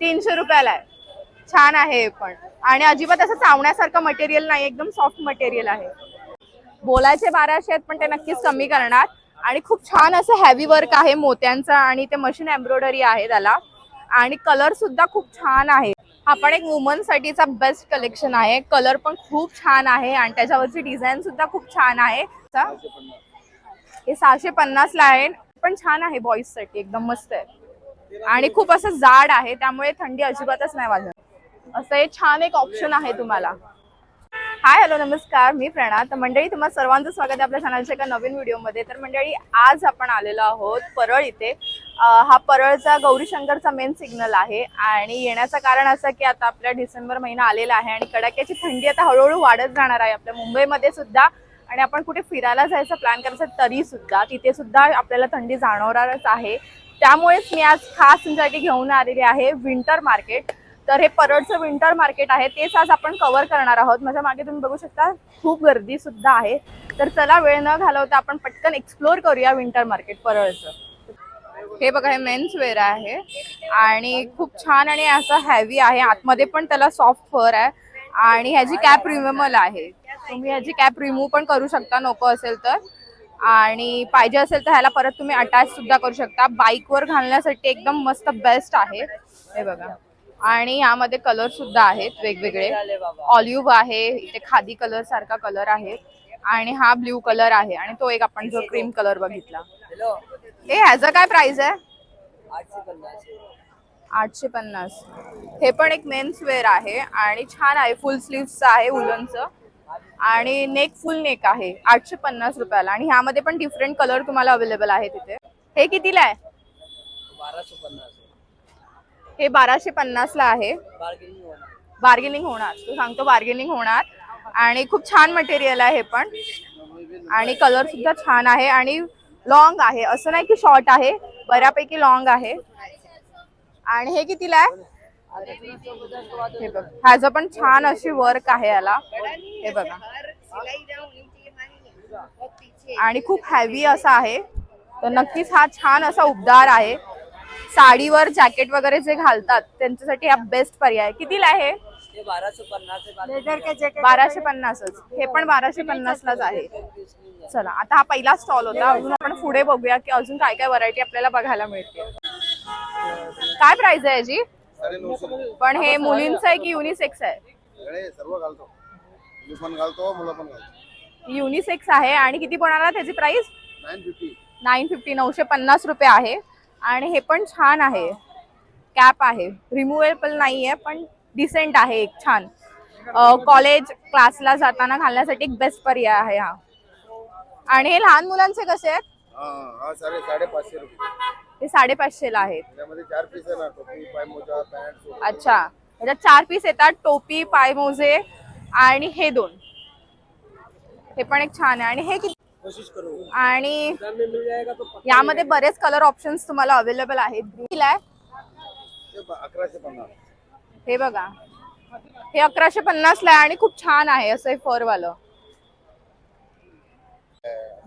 तीनशे रुपयाला आहे. छान आहे पण. आणि अजिबात असं चावण्यासारखं मटेरियल नाही एकदम सॉफ्ट मटेरियल आहे. बोलायचे बाराशे आहेत पण ते नक्कीच कमी करणार. आणि खूप छान असं हॅवी वर्क आहे मोत्यांचं आणि ते मशीन एम्ब्रॉयडरी आहे त्याला. आणि कलर सुद्धा खूप छान आहे. हा पण एक वुमन साठीचा बेस्ट कलेक्शन आहे. कलर पण खूप छान आहे आणि त्याच्यावरची डिझाईन सुद्धा खूप छान आहे. हे सहाशे पन्नास ला आहे. पण छान आहे बॉईजसाठी एकदम मस्त आहे. आणि खूप असं जाड आहे त्यामुळे थंडी अजिबातच नाही वाजत. असं हे छान एक ऑप्शन आहे तुम्हाला. हाय हॅलो नमस्कार मी प्रणा. तर मंडळी तुम्हाला सर्वांचं स्वागत आहे आपल्या चॅनलच्या एका नवीन व्हिडिओमध्ये तर मंडळी आज आपण आलेलो आहोत परळ इथे. हा परळचा गौरीशंकरचा मेन सिग्नल आहे. आणि येण्याचं कारण असं की आता आपल्या डिसेंबर महिना आलेला आहे आणि कडाक्याची थंडी आता हळूहळू वाढत जाणार आहे. आपल्या मुंबईमध्ये सुद्धा आणि आपण कुठे फिरायला जायचा प्लॅन करायचा तरी सुद्धा तिथे सुद्धा आपल्याला थंडी जाणवणारच आहे. त्यामुळेच मी आज खास तुमच्यासाठी घेऊन आलेली आहे विंटर मार्केट. तर हे परडचं विंटर मार्केट आहे तेच आज आपण कव्हर करणार आहोत. माझ्या मागे तुम्ही बघू शकता खूप गर्दी सुद्धा आहे. तर चला वेळ न घालवता आपण पटकन एक्सप्लोर करूया विंटर मार्केट परळचं. हे बघा हे मेन्स वेअर आहे आणि खूप छान आणि असं हॅवी आहे. आतमध्ये पण त्याला सॉफ्ट फर आहे आणि ह्याची कॅप रिमूव्हल आहे. तुम्ही ह्याची कॅप रिमूव्ह पण करू शकता नको असेल तर. आणि पाहिजे असेल तर ह्याला परत तुम्ही अटॅच सुद्धा करू शकता. बाईकवर घालण्यासाठी एकदम मस्त बेस्ट आहे. हे बघा. आणि यामध्ये कलर सुद्धा आहेत वेगवेगळे. ऑलिव्ह आहे इथे खादी कलर सारखा कलर आहे. आणि हा ब्ल्यू कलर आहे आणि तो एक आपण जो क्रीम कलर बघितला. हे ह्याचं काय प्राइस आहे? आठशे पन्नास. आठशे पन्नास हे पण एक मेन्स वेअर आहे आणि छान आहे. फुल स्लीव्हचं आहे उलनचं आणि नेक फुल नेक आहे आठशे पन्नास रुपयाला. आणि ह्यामध्ये पण डिफरंट कलर तुम्हाला अवेलेबल आहे तिथे हे कितीला आहे? बाराशे पन्नास हे बाराशे पन्नासला आहे. बार्गेनिंग होणार. बार्गेनिंग होणार. तो सांगतो बार्गेनिंग होणार. आणि खूप छान मटेरियल आहे हे पण. आणि कलर सुद्धा छान आहे आणि लॉंग आहे. असं नाही की शॉर्ट आहे. बऱ्यापैकी लॉंग आहे. आणि हे कितीला आहे? हे बघ ह्याचं पण छान अशी वर्क आहे याला. हे बघा. आणि खूप हॅवी असा आहे. तर नक्कीच हा छान असा उबदार आहे. साडीवर जॅकेट वगैरे जे घालतात त्यांच्यासाठी हा बेस्ट पर्याय. कितीला आहे ते बाराशे पन्नास आहे बाराशे पन्नासच. हे पण बाराशे पन्नासलाच आहे. चला आता हा पहिला स्टॉल होता. अजून आपण पुढे बघूया की अजून काय काय व्हरायटी आपल्याला बघायला मिळते. काय प्राइस आहे याची? पण हे मुलींचं आहे की युनिसेक्स आहे? सगळे सर्व घालतो. पण घालतो मुलं पण घालतो. युनिसेक्स आहे आणि किती पडणार त्याची price nine fifty nine fifty नऊशे पन्नास रुपये आहे. आणि हे पण छान आहे. कॅप आहे. रिमुवेबल नाही आहे पण डिसेंट आहे एक छान. कॉलेज क्लासला जाताना घालण्यासाठी एक बेस्ट पर्याय आहे हा. आणि हे लहान मुलांचे कसे आहेत? हा हा साडे साडेपाचशे रुपये. ते साडेपाचशेला आहेत. त्यामध्ये चार पीस आहे ना टोपी पाय मोजा पॅन्ट सूट अच्छा. त्याच्यात चार पीस येतात टोपी पायमोजे आणि हे दोन. हे पण एक छान आहे. आणि हे किती? कोशिश करू. आणि दाम में मिल जाएगा तो पक्का? यामध्ये बरेच कलर ऑप्शन्स तुम्हाला अवेलेबल आहेत. कितीला आहे. ते ब- अकराशे पन्नास. हे बघा. हे अकराशे पन्नास ला आहे आणि खूप छान आहे असं हे फर वालं.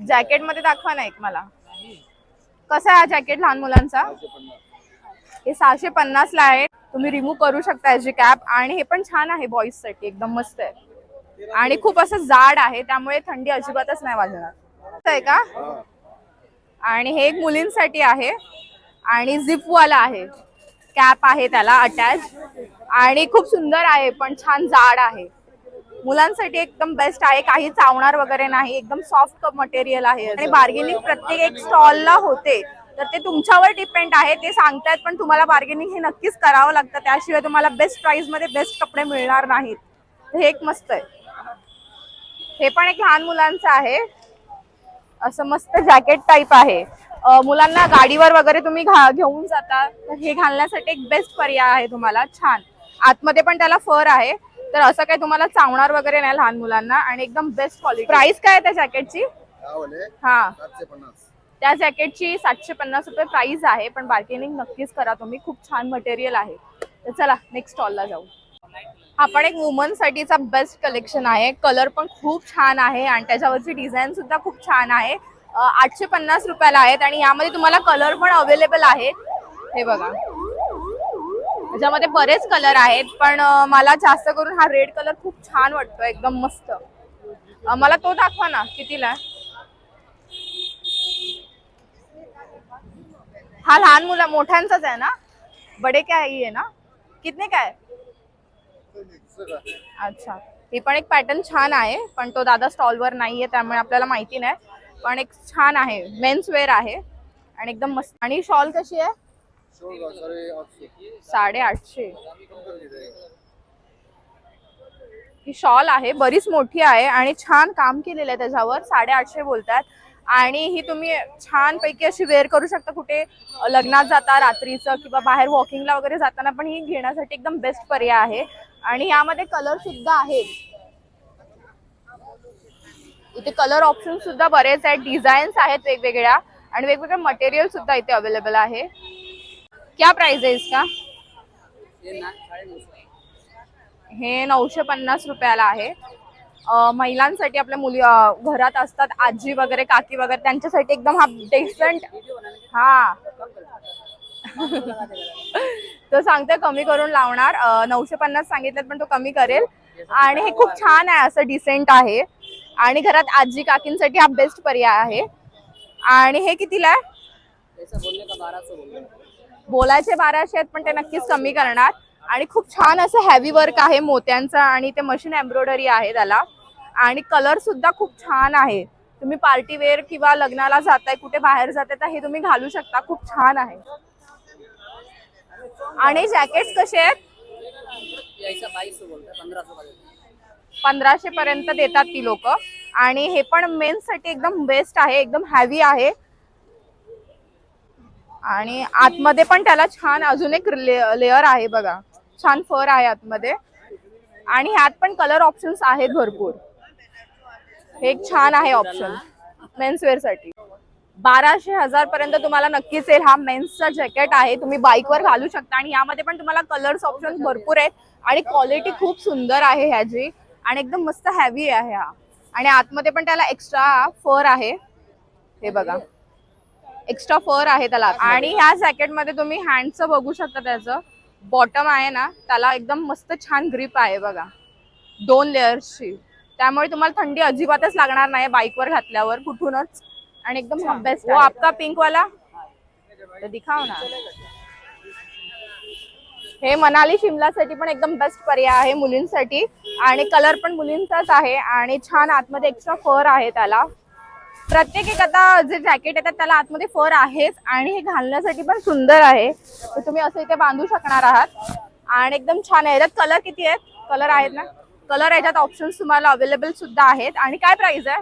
जॅकेटमध्ये दाखवा ना एक मला. कसा आहे हा जॅकेट लहान मुलांचा? हे सहाशे पन्नास ला आहे. तुम्ही रिमूव्ह करू शकता याची कॅप आणि हे पण छान आहे बॉईजसाठी. एकदम मस्त आहे. आणि खूप असं जाड आहे. त्यामुळे थंडी अजिबातच नाही वाजणार. आहे का? आणि हे एक मुलींसाठी आहे. आणि झिपवाला आहे. कॅप आहे त्याला अटॅच आणि खूप सुंदर आहे पण छान जाड आहे. मुलांसाठी एकदम बेस्ट आहे. काही चावणार वगैरे नाही. एकदम सॉफ्ट मटेरियल आहे आणि बार्गेनिंग प्रत्येक एक स्टॉलला होते. तर ते तुमच्यावर डिपेंड आहे. ते सांगतायत पण तुम्हाला बार्गेनिंग हे नक्कीच करावं लागतं. त्याशिवाय तुम्हाला बेस्ट प्राइसमध्ये बेस्ट कपडे मिळणार नाहीत. हे एक मस्त आहे. हे पण एक लहान मुलांचं आहे. असं मस्त जॅकेट टाईप आहे. मुलांना गाडीवर वगैरे तुम्ही घा घेऊन जाता. तर हे घालण्यासाठी एक बेस्ट पर्याय आहे तुम्हाला. छान. आतमध्ये पण त्याला फर आहे. तर असं काही तुम्हाला चावणार वगैरे नाही लहान मुलांना आणि एकदम बेस्ट क्वालिटी प्राइस काय आहे त्या जॅकेटची हा. त्या जॅकेटची सातशे पन्नास रुपये प्राइस आहे पण बार्गेनिंग नक्कीच करा तुम्ही. खूप छान मटेरियल आहे. तर चला नेक्स्ट स्टॉलला जाऊ. हा पण एक वुमन साठीचा बेस्ट कलेक्शन आहे. कलर पण खूप छान आहे आणि त्याच्यावरची डिझाईन सुद्धा खूप छान आहे. आठशे पन्नास रुपयाला आहेत आणि यामध्ये तुम्हाला कलर पण अवेलेबल आहेत हे बघा. त्याच्यामध्ये बरेच कलर आहेत पण मला जास्त करून हा रेड कलर खूप छान वाटतो एकदम मस्त. मला तो दाखवा ना कितीला आहे? हा लहान मुला मोठ्यांचाच आहे ना? बडे काय आहे ना? कितने काय अच्छा. ही पण एक पॅटर्न छान आहे पण तो दादा स्टॉलवर नाहीये त्यामुळे आपल्याला माहिती नाही. पण एक छान आहे मेन्स वेअर आहे आणि एकदम मस्त. आणि शॉल कशी आहे? साडे आठशे ही शॉल आहे बरीच मोठी आहे आणि छान काम केलेलं आहे त्याच्यावर. साडेआठशे बोलतात. आणि ही तुम्ही छान पैकी अशी वेअर करू शकता कुठे लग्नात जाता रात्रीचं किंवा बाहेर वॉकिंगला वगैरे जाताना पण ही घेण्यासाठी एकदम बेस्ट पर्याय आहे. आणि यामध्ये कलर सुद्धा आहेत. इथे कलर ऑप्शन सुद्धा बरेच आहेत. डिझाईन्स आहेत वेगवेगळ्या आणि वेगवेगळ्या मटेरियल सुद्धा इथे अवेलेबल आहे. क्या प्राइस आहे इसका? हे नऊशे पन्नास रुपयाला आहे. महिलांसाठी आपल्या मुली घरात असतात आजी वगैरे काकी वगैरे त्यांच्यासाठी एकदम हा डेसंट हा. तो सांगते कमी करून लावणार. नऊशे पन्नास सांगितलं पण तो कमी करेल. आणि हे खूप छान आहे असं डिसेंट आहे. आणि घरात आजी काकींसाठी हा बेस्ट पर्याय आहे. आणि हे कितीला आहे? बोलायचे बाराशे आहेत पण ते नक्कीच कमी करणार. आणि खूप छान असं हॅवी वर्क आहे मोत्यांचं आणि ते मशीन एम्ब्रॉयडरी आहे त्याला. आणि कलर सुद्धा खूप छान आहे. तुम्ही पार्टी वेअर किंवा लग्नाला जाताय कुठे बाहेर जाताय तर हे तुम्ही घालू शकता. खूप छान आहे. आणि जॅकेट कसे आहेत? पंधराशे पर्यंत देतात ती लोक. आणि हे पण मेन्ससाठी एकदम बेस्ट आहे एकदम हॅवी आहे. आणि आतमध्ये पण त्याला छान अजून एक लेअर आहे बघा. छान फर आहे आतमध्ये. आणि ह्यात पण कलर ऑप्शन्स आहेत भरपूर. हे एक छान आहे ऑप्शन मेन्सवेअरसाठी. बाराशे हजार पर्यंत तुम्हाला नक्कीच येईल. हा मेन्सचा जॅकेट आहे. तुम्ही बाईकवर घालू शकता. आणि यामध्ये पण तुम्हाला कलर्स ऑप्शन भरपूर आहेत. आणि क्वालिटी खूप सुंदर आहे ह्याची. आणि एकदम मस्त हॅवी आहे हा. आणि आतमध्ये पण त्याला एक्स्ट्रा फर आहे. हे बघा. एक्स्ट्रा फर आहे त्याला. आणि ह्या जॅकेटमध्ये तुम्ही हँडचं बघू शकता त्याचं. बॉटम आहे ना त्याला एकदम मस्त छान ग्रिप आहे बघा. दोन लेअर्सची त्यामुळे तुम्हाला थंडी अजिबातच लागणार नाही बाईकवर घातल्यावर कुठूनच. आणि एकदम बेस्ट वो आपका पिंक वाला? तो दिखाओ ना. हे मनाली शिमलासाठी पण एकदम बेस्ट पर्याय आहे मुलींसाठी. आणि कलर पण मुलींचाच आहे. आणि छान आतमध्ये एक्स्ट्रा फर आहे त्याला. प्रत्येक एक आता जे जॅकेट येतात त्याला आतमध्ये फर आहेच आणि हे घालण्यासाठी पण सुंदर आहे. तर तुम्ही असं इथे बांधू शकणार आहात. आणि एकदम छान आहे. याच्यात कलर किती आहेत? कलर आहेत ना? कलर याच्यात ऑप्शन्स तुम्हाला अवेलेबल सुद्धा आहेत. आणि काय प्राइस आहे?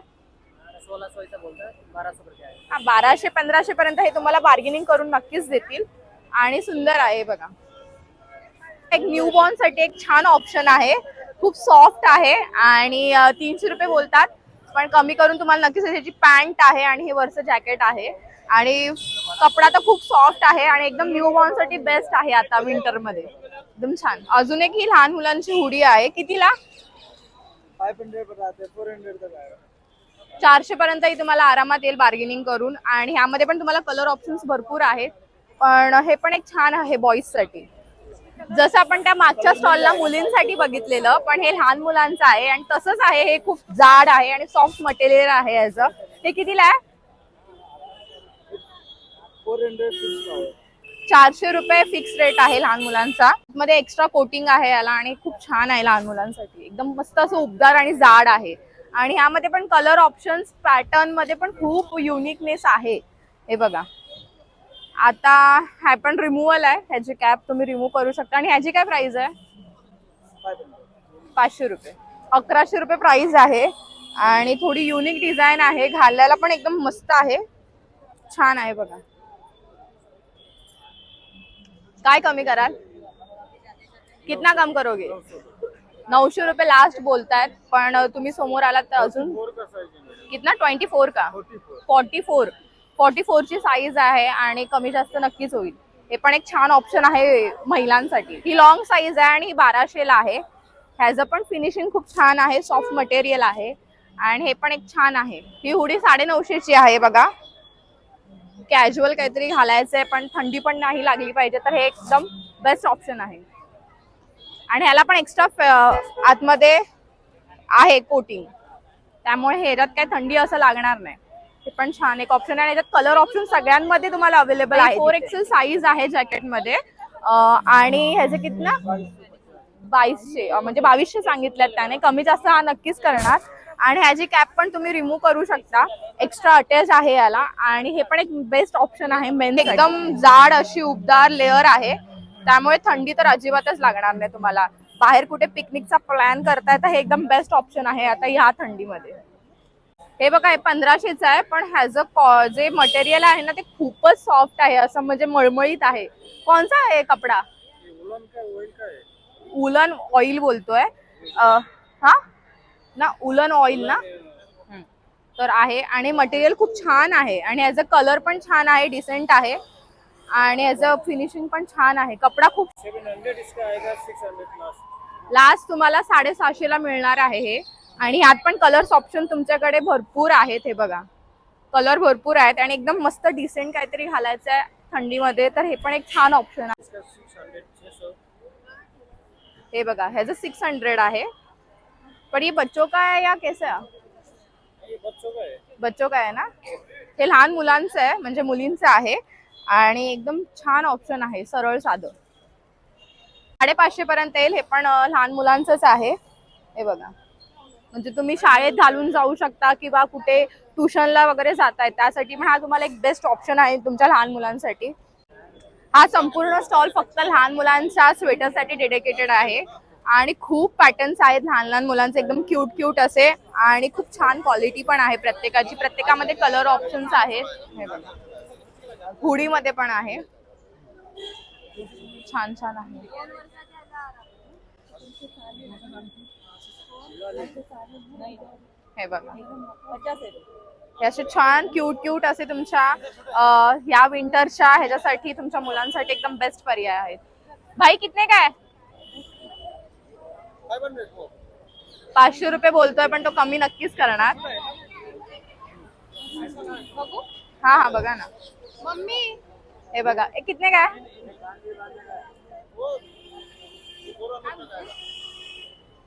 हा, बाराशे पंधराशे पर्यंत हे तुम्हाला बार्गेनिंग करून नक्कीच देतील. आणि सुंदर आहे बघा. एक न्यूबॉर्नसाठी एक छान ऑप्शन आहे. खूप सॉफ्ट आहे आणि तीनशे रुपये बोलतात. पण कमी करून तुम्हाला नक्कीच ह्याची पॅन्ट आहे आणि हे वरचं जॅकेट आहे. आणि कपडा तर खूप सॉफ्ट आहे आणि एकदम न्यू बॉर्नसाठी बेस्ट आहे आता विंटरमध्ये एकदम छान. अजून एक ही लहान मुलांची हुडी आहे. कितीला? फाइव चारशे पर्यंतही तुम्हाला आरामात येईल बार्गेनिंग करून. आणि ह्यामध्ये पण तुम्हाला कलर ऑप्शन्स भरपूर आहेत. पण हे पण एक छान आहे बॉईजसाठी. जसं आपण त्या मागच्या स्टॉलला मुलींसाठी बघितलेलं पण हे लहान मुलांचं आहे आणि तसंच आहे हे खूप जाड आहे आणि सॉफ्ट मटेरियल आहे याचं ते कितीला आहे? चारशे रुपये फिक्स रेट आहे लहान मुलांचा. मध्ये एक्स्ट्रा कोटिंग आहे याला आणि खूप छान आहे लहान मुलांसाठी. एकदम मस्त असं उबदार आणि जाड आहे. आणि ह्यामध्ये पण कलर ऑप्शन्स पॅटर्नमध्ये पण खूप युनिकनेस आहे. हे बघा. आता हा पण रिमूव्हल आहे. ह्याची कॅप तुम्ही रिमूव्ह करू शकता. आणि ह्याची काय प्राइस आहे? पाचशे रुपये. अकराशे रुपये प्राइस आहे. आणि थोडी युनिक डिझाईन आहे. घालायला पण एकदम मस्त आहे. छान आहे बघा. काय कमी कराल? कितना कम करोगे? नऊशे रुपये लास्ट बोलतायत. पण तुम्ही समोर आलात तर अजून. कितना? ट्वेंटी फोर का? Forty four. फोर्टी फोरची साईज आहे आणि कमी जास्त नक्कीच होईल. हे पण एक छान ऑप्शन आहे महिलांसाठी. ही लॉंग साईज आहे आणि ही बाराशेला आहे. ह्याचं पण फिनिशिंग खूप छान आहे सॉफ्ट मटेरियल आहे आणि हे पण एक छान आहे. ही हुडी साडे नऊशेची आहे बघा. कॅज्युअल काहीतरी घालायचं आहे पण थंडी पण नाही लागली पाहिजे तर हे एकदम बेस्ट ऑप्शन आहे. आणि ह्याला पण एक्स्ट्रा आतमध्ये आहे कोटिंग त्यामुळे ह्याच्यात काही थंडी असं लागणार नाही. ते पण छान एक ऑप्शन आहे. आणि याच्यात कलर ऑप्शन सगळ्यांमध्ये तुम्हाला अवेलेबल आहे फोर एक्सेल साईज आहे जॅकेटमध्ये आणि ह्याचे किती ना बावीसशे म्हणजे बावीसशे सांगितल्यात त्याने. कमी जास्त हा नक्कीच करणार. आणि ह्याची कॅप पण तुम्ही रिमूव्ह करू शकता. एक्स्ट्रा अटॅच आहे याला. आणि हे पण एक बेस्ट ऑप्शन आहे. मेन एकदम जाड अशी उबदार लेअर आहे. त्यामुळे थंडी तर अजिबातच लागणार नाही तुम्हाला. बाहेर कुठे पिकनिकचा प्लॅन करताय तर हे एकदम बेस्ट ऑप्शन आहे. आता ह्या थंडीमध्ये. हे बघा हे पंधराशेच आहे पण ह्याचं कॉ- जे मटेरियल आहे ना ते खूपच सॉफ्ट आहे असं म्हणजे मळमळीत आहे. कोणचा आहे कपडा? उलन ऑइल है बोलतोय हा? ना उलन ऑइल ना. तर आहे आणि मटेरियल खूप छान आहे आणि याचा कलर पण छान आहे डिसेंट आहे आणि याचं फिनिशिंग पण छान आहे. कपडा खूप लास्ट तुम्हाला साडेसहाशेला मिळणार आहे हे. आणि ह्यात पण कलर्स ऑप्शन तुमच्याकडे भरपूर आहेत हे बघा. कलर भरपूर आहेत आणि एकदम मस्त डिसेंट काहीतरी घालायचं आहे थंडीमध्ये तर हे पण एक छान ऑप्शन आहे. हे बघा ह्याचं सिक्स हंड्रेड आहे. पण हे बच्चो का आहे या कैसा बच्चो का आहे ना? हे लहान मुलांचं आहे म्हणजे मुलींचं आहे. आणि एकदम छान ऑप्शन आहे सरळ साधं. साडेपाचशे पर्यंत येईल हे पण लहान मुलांचंच आहे. हे बघा. म्हणजे तुम्ही शाळेत घालून जाऊ शकता किंवा कुठे ट्युशनला वगैरे जाताय त्यासाठी पण हा तुम्हाला एक बेस्ट ऑप्शन आहे तुमच्या लहान मुलांसाठी. हा संपूर्ण स्टॉल फक्त लहान मुलांच्या स्वेटरसाठी डेडिकेटेड आहे. आणि खूप पॅटर्न्स आहेत लहान लहान मुलांचे एकदम क्यूट क्यूट असे आणि खूप छान क्वालिटी पण आहे प्रत्येकाची. प्रत्येकामध्ये कलर ऑप्शन्स आहेत. हुडीमध्ये पण आहे. छान छान आहे. हे बघा. हे असे छान क्यूट क्यूट असे तुमच्या ह्या विंटरच्या ह्याच्यासाठी तुमच्या मुलांसाठी एकदम बेस्ट पर्याय आहेत. भाई कितने काय पाचशे रुपये बोलतोय पण तो कमी नक्कीच करणार. हा हा बघा ना. मम्मी. हे बघा. हे कितने काय हे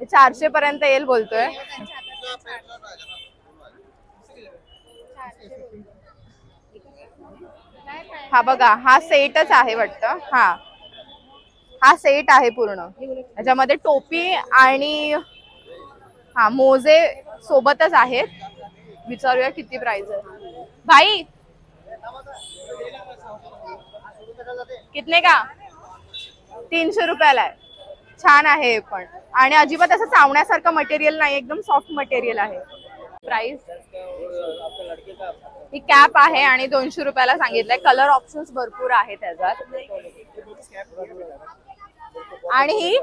चारशे पर्यंत येईल बोलतोय. हा बघा हा सेटच आहे वाटतं. हा. हा सेट आहे पूर्ण. त्याच्यामध्ये टोपी आणि हा मोजे सोबतच आहेत. विचारूया किती प्राइस आहे. भाई! कितने का? तीनशे रुपयाला आहे. छान आहे पण. आणि अजिबात असं चावण्यासारखं मटेरियल नाही एकदम सॉफ्ट मटेरियल आहे. प्राइस ही कॅप आहे आणि दोनशे रुपयाला सांगितलंय. कलर ऑप्शन्स भरपूर आहेत त्याच्यात. आणि ही?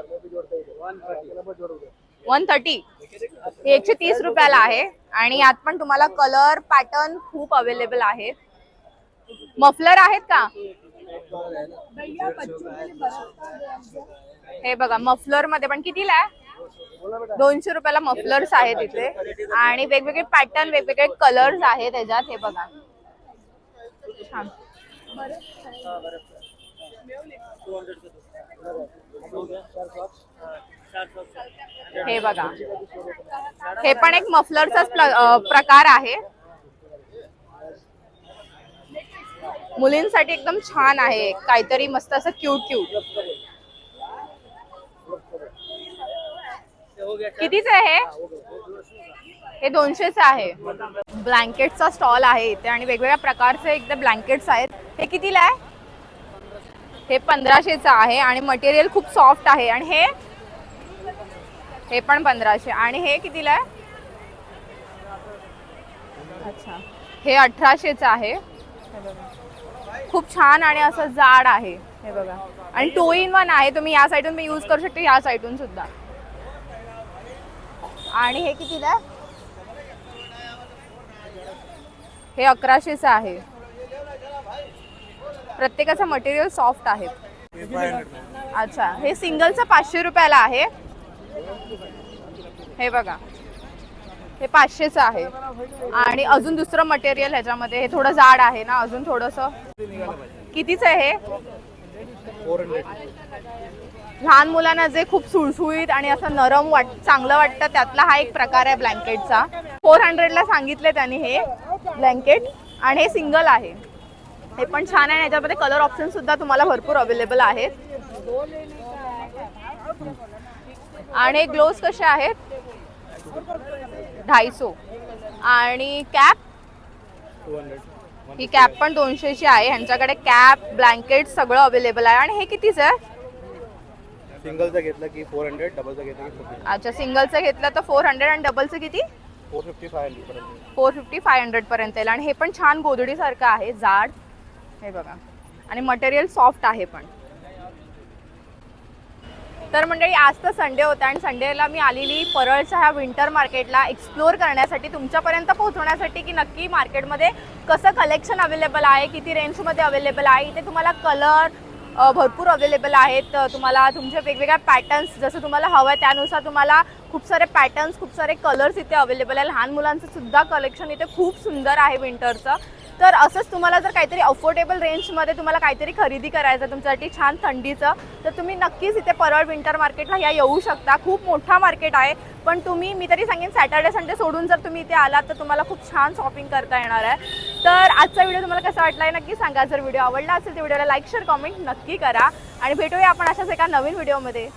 वन थर्टी वन थर्टी एकशे तीस रुपयाला आहे. आणि यात पण तुम्हाला कलर पॅटर्न खूप अवेलेबल आहेत मफलर आहेत का? हे बघा मफलरमध्ये पण कितीला? आहे दोनशे रुपयाला मफलर्स आहेत इथे. आणि वेगवेगळे पॅटर्न वेगवेगळे कलर्स आहेत त्याच्यात हे बघा. छान. हे बघा. हे पण एक मफलरचाच प्रकार आहे. मुलींसाठी एकदम छान आहे. काहीतरी मस्त असं क्यूट क्यूट ये हो गया कितीच आहे? हे हे दोनशेच आहे. ब्लँकेटचा स्टॉल आहे इथे आणि वेगवेगळ्या प्रकारचे एकदा ब्लँकेट्स आहेत. हे कितीला आहे? हे पंधराशेचं आहे आणि मटेरियल खूप सॉफ्ट आहे. आणि हे? हे पण पंधराशे. आणि हे कितीला आहे? अच्छा. हे अठराशेचं आहे. हे. खूप छान आणि असं जाड आहे. हे बघा. आणि टू इन वन आहे. तुम्ही या साईडून मी यूज करू शकते या साईडून सुद्धा. आणि हे कितीला आहे हे अकराशेचं आहे. प्रत्येकाचं मटेरियल सॉफ्ट आहे अच्छा हे सिंगलचं पाचशे रुपयाला आहे. हे बघा. हे पाचशेचं आहे. आणि अजून दुसरं मटेरियल ह्याच्यामध्ये हे थोडं जाड आहे ना अजून थोडंसं. कितीच आहे हे? फोर हंड्रेड लहान मुलांना जे खूप सुळसुळीत आणि असं नरम वाट चांगलं वाटतं त्यातला हा एक प्रकार आहे ब्लँकेटचा. फोर हंड्रेडला सांगितले त्यांनी हे ब्लँकेट आणि हे सिंगल आहे. हे पण छान आहे याच्यामध्ये कलर ऑप्शन सुद्धा तुम्हाला भरपूर अवेलेबल आहेत. आणि ग्लोव्स कसे आहेत? ढाईसो आणि कॅप टू हंड्रेड ही कॅप पण दोनशेची आहे. ह्यांच्याकडे कॅप ब्लँकेट सगळं अवेलेबल आहे. आणि हे कितीच आहे? सिंगलचं घेतलं की फोर हंड्रेड डबलचं घेतलं की अच्छा सिंगलचं घेतलं तर फोर हंड्रेड आणि डबलचं किती? फोर फिफ्टी फाय हंड्रेड पर्यंत. फोर फिफ्टी फाय हंड्रेड पर्यंत येईल. आणि हे पण छान गोधडीसारखं आहे जाड. हे बघा. आणि मटेरियल सॉफ्ट आहे पण. तर मंडळी आज तर संडे होता आणि संडेला मी आलेली परळच्या ह्या विंटर मार्केटला एक्सप्लोअर करण्यासाठी तुमच्यापर्यंत पोहोचवण्यासाठी की नक्की मार्केटमध्ये कसं कलेक्शन अवेलेबल आहे किती रेंजमध्ये अवेलेबल आहे इथे तुम्हाला कलर भरपूर अवेलेबल आहेत. तुम्हाला तुमचे वेगवेगळ्या पॅटर्न्स जसं तुम्हाला हवं आहे त्यानुसार तुम्हाला खूप सारे पॅटर्न्स खूप सारे कलर्स इथे अवेलेबल आहे. लहान मुलांचं सुद्धा कलेक्शन इथे खूप सुंदर आहे विंटरचं तर असंच तुम्हाला जर काहीतरी अफोर्डेबल रेंजमध्ये तुम्हाला काहीतरी खरेदी करायचं तुमच्यासाठी छान थंडीचं तर तुम्ही नक्कीच इथे परळ विंटर मार्केटला या येऊ शकता. खूप मोठा मार्केट आहे. पण तुम्ही मी तरी सांगेन सॅटर्डे संडे सोडून जर तुम्ही इथे आलात तर तुम्हाला खूप छान शॉपिंग करता येणार आहे. तर आजचा व्हिडिओ तुम्हाला कसा वाटला आहे नक्की सांगा. जर व्हिडिओ आवडला असेल तर व्हिडिओला लाईक शेअर कॉमेंट नक्की करा. आणि भेटूया आपण अशाच एका नवीन व्हिडिओमध्ये